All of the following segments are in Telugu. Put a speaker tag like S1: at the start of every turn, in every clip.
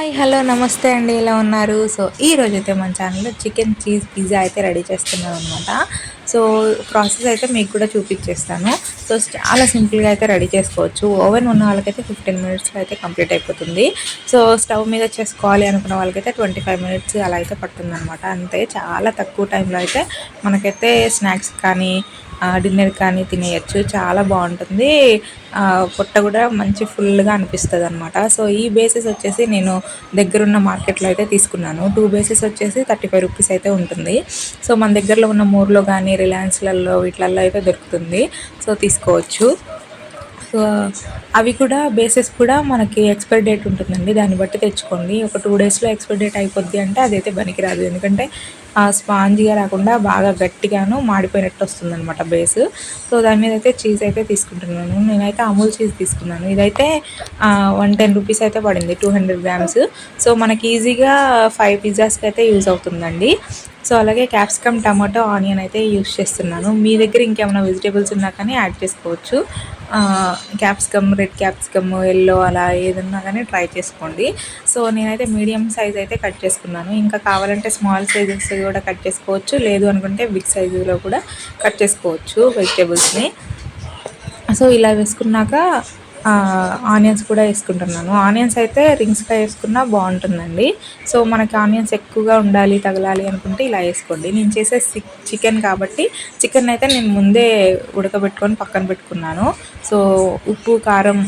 S1: హాయ్ హలో నమస్తే అండి. ఎలా ఉన్నారు? సో ఈ రోజైతే అయితే మన ఛానల్లో చికెన్ చీజ్ పిజ్జా అయితే రెడీ చేస్తున్నాను అనమాట సో ప్రాసెస్ అయితే మీకు కూడా చూపించేస్తాను. సో చాలా సింపుల్గా అయితే రెడీ చేసుకోవచ్చు. ఓవెన్ ఉన్న వాళ్ళకైతే ఫిఫ్టీన్ మినిట్స్లో అయితే కంప్లీట్ అయిపోతుంది. సో స్టవ్ మీద చేసుకోవాలి అనుకున్న వాళ్ళకైతే ట్వంటీ ఫైవ్ మినిట్స్ అలా అయితే పడుతుంది అనమాట అంతే చాలా తక్కువ టైంలో అయితే మనకైతే స్నాక్స్ కానీ డిన్నర్ కానీ తినేయచ్చు. చాలా బాగుంటుంది. పొట్ట కూడా మంచి ఫుల్గా అనిపిస్తుంది అనమాట సో ఈ బేసిస్ వచ్చేసి నేను దగ్గరున్న మార్కెట్లో అయితే తీసుకున్నాను. టూ బేసిస్ వచ్చేసి థర్టీ ఫైవ్ రూపీస్ అయితే ఉంటుంది. సో మన దగ్గరలో ఉన్న మూర్లో కానీ రిలయన్స్లలో వీటిలలో అయితే దొరుకుతుంది. సో తీసుకోవచ్చు. అవి కూడా బేసెస్ కూడా మనకి ఎక్స్పైర్ డేట్ ఉంటుందండి. దాన్ని బట్టి తెచ్చుకోండి. ఒక టూ డేస్లో ఎక్స్పైర్ డేట్ అయిపోద్ది అంటే అదైతే పనికిరాదు. ఎందుకంటే స్పాంజీగా రాకుండా బాగా గట్టిగాను మాడిపోయినట్టు వస్తుంది అనమాట బేస్ సో దాని మీద అయితే చీజ్ అయితే తీసుకుంటున్నాను. నేనైతే అమూల్ చీజ్ తీసుకున్నాను. ఇదైతే వన్ టెన్ రూపీస్ అయితే పడింది టూ హండ్రెడ్ గ్రామ్స్ సో మనకి ఈజీగా ఫైవ్ పిజ్జాస్కి అయితే యూజ్ అవుతుందండి. సో అలాగే క్యాప్సికమ్ టమాటో ఆనియన్ అయితే యూస్ చేస్తున్నాను. మీ దగ్గర ఇంకేమైనా వెజిటేబుల్స్ ఉన్నా కానీ యాడ్ చేసుకోవచ్చు. క్యాప్సికమ్ రెడ్ క్యాప్సికమ్ ఎల్లో అలా ఏదన్నా కానీ ట్రై చేసుకోండి. సో నేనైతే మీడియం సైజ్ అయితే కట్ చేసుకున్నాను. ఇంకా కావాలంటే స్మాల్ సైజెస్ కూడా కట్ చేసుకోవచ్చు. లేదు అనుకుంటే బిగ్ సైజులో కూడా కట్ చేసుకోవచ్చు వెజిటేబుల్స్ని సో ఇలా వేసుకున్నాక ఆనియన్స్ కూడా వేసుకుంటున్నాను. ఆనియన్స్ అయితే రింగ్స్గా వేసుకున్నా బాగుంటుందండి. సో మనకి ఆనియన్స్ ఎక్కువగా ఉండాలి తగలాలి అనుకుంటే ఇలా వేసుకోండి. నేను చేసే చికెన్ కాబట్టి చికెన్ అయితే నేను ముందే ఉడకబెట్టుకొని పక్కన పెట్టుకున్నాను. సో ఉప్పు కారం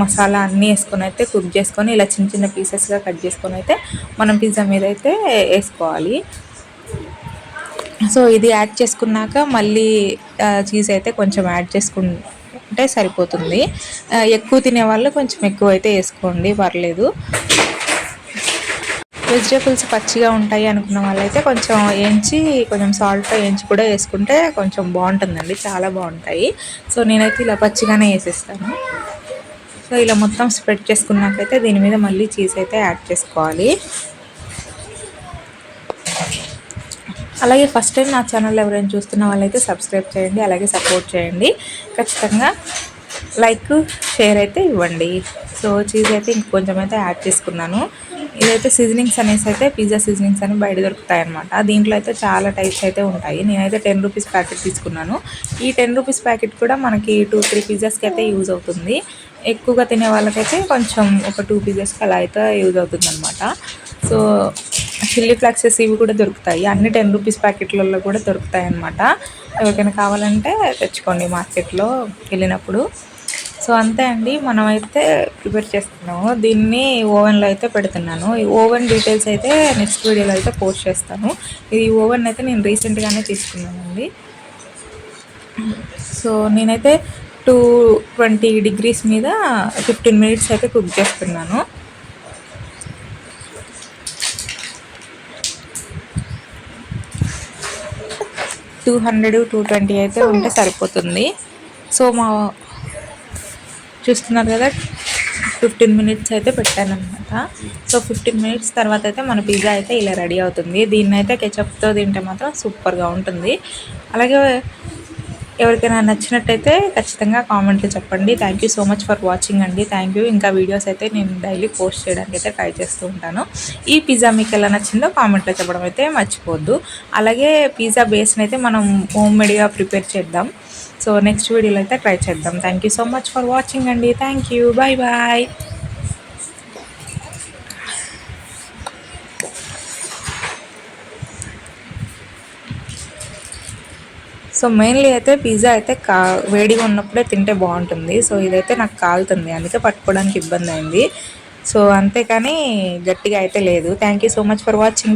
S1: మసాలా అన్నీ వేసుకొని అయితే కుక్ చేసుకొని ఇలా చిన్న చిన్న పీసెస్గా కట్ చేసుకొని అయితే మనం పిజ్జా మీద అయితే వేసుకోవాలి. సో ఇది యాడ్ చేసుకున్నాక మళ్ళీ చీజ్ అయితే కొంచెం యాడ్ చేసుకుంటాం సరిపోతుంది. ఎక్కువ తినే వాళ్ళు కొంచెం ఎక్కువ అయితే వేసుకోండి పర్లేదు. వెజిటేబుల్స్ పచ్చిగా ఉంటాయి అనుకున్న వాళ్ళైతే కొంచెం వేయించి కొంచెం సాల్ట్ వేయించి కూడా వేసుకుంటే కొంచెం బాగుంటుందండి చాలా బాగుంటాయి. సో నేనైతే ఇలా పచ్చిగానే వేసేస్తాను. సో ఇలా మొత్తం స్ప్రెడ్ చేసుకున్నాకైతే దీని మీద మళ్ళీ చీజ్ అయితే యాడ్ చేసుకోవాలి. అలాగే ఫస్ట్ టైం నా ఛానల్ ఎవరైనా చూస్తున్న వాళ్ళైతే సబ్స్క్రైబ్ చేయండి అలాగే సపోర్ట్ చేయండి. ఖచ్చితంగా లైక్ షేర్ అయితే ఇవ్వండి. సో చీజ్ అయితే ఇంకొంచెం అయితే యాడ్ చేసుకున్నాను. ఇదైతే సీజనింగ్స్ అనేసి అయితే పిజ్జా సీజనింగ్స్ అని బయట దొరుకుతాయి అనమాట దీంట్లో అయితే చాలా టైప్స్ అయితే ఉంటాయి. నేనైతే టెన్ రూపీస్ ప్యాకెట్ తీసుకున్నాను. ఈ టెన్ రూపీస్ ప్యాకెట్ కూడా మనకి టూ త్రీ పిజ్జాస్కి అయితే యూజ్ అవుతుంది. ఎక్కువగా తినే వాళ్ళకైతే కొంచెం ఒక టూ పిజ్జాస్కి అలా అయితే యూజ్ అవుతుంది అనమాట సో చిల్లీ ఫ్లాక్సెస్ ఇవి కూడా దొరుకుతాయి. అన్ని టెన్ రూపీస్ ప్యాకెట్లలో కూడా దొరుకుతాయి అనమాట ఎవరికైనా కావాలంటే తెచ్చుకోండి మార్కెట్లో వెళ్ళినప్పుడు. సో అంతే అండి. మనమైతే ప్రిపేర్ చేస్తున్నాము. దీన్ని ఓవెన్లో అయితే పెడుతున్నాను. ఈ ఓవెన్ డీటెయిల్స్ అయితే నెక్స్ట్ వీడియోలో అయితే పోస్ట్ చేస్తాను. ఈ ఓవెన్ అయితే నేను రీసెంట్గానే తీసుకున్నానండి. సో నేనైతే టూ ట్వంటీ డిగ్రీస్ మీద ఫిఫ్టీన్ మినిట్స్ అయితే కుక్ చేస్తున్నాను. టూ హండ్రెడ్ టూ ట్వంటీ అయితే ఉంటే సరిపోతుంది. సో మా చూస్తున్నారు కదా ఫిఫ్టీన్ మినిట్స్ అయితే పెట్టాను సో ఫిఫ్టీన్ మినిట్స్ తర్వాత అయితే మన పిజ్జా అయితే ఇలా రెడీ అవుతుంది. దీన్ని అయితే కెచప్తో తింటే మాత్రం సూపర్గా ఉంటుంది. అలాగే ఎవరికైనా నచ్చినట్టయితే ఖచ్చితంగా కామెంట్లో చెప్పండి. Thank you so much for watching అండి. థ్యాంక్ యూ ఇంకా వీడియోస్ అయితే నేను డైలీ పోస్ట్ చేయడానికి అయితే ట్రై చేస్తూ ఉంటాను. ఈ పిజ్జా మీకు ఎలా నచ్చిందో కామెంట్లో చెప్పడం అయితే మర్చిపోద్దు అలాగే పిజ్జా బేస్ని అయితే మనం హోమ్ మేడ్గా ప్రిపేర్ చేద్దాం సో నెక్స్ట్ వీడియోలో అయితే ట్రై చేద్దాం. Thank you so much for watching అండి. Thank you bye bye so mainly అయితే పిజ్జా అయితే కా వేడిగా ఉన్నప్పుడే తింటే బాగుంటుంది. సో ఇదైతే నాకు కాలుతుంది. అందుకే పట్టుకోవడానికి ఇబ్బంది అయింది. సో అంతేకాని గట్టిగా అయితే లేదు. Thank you so much for watching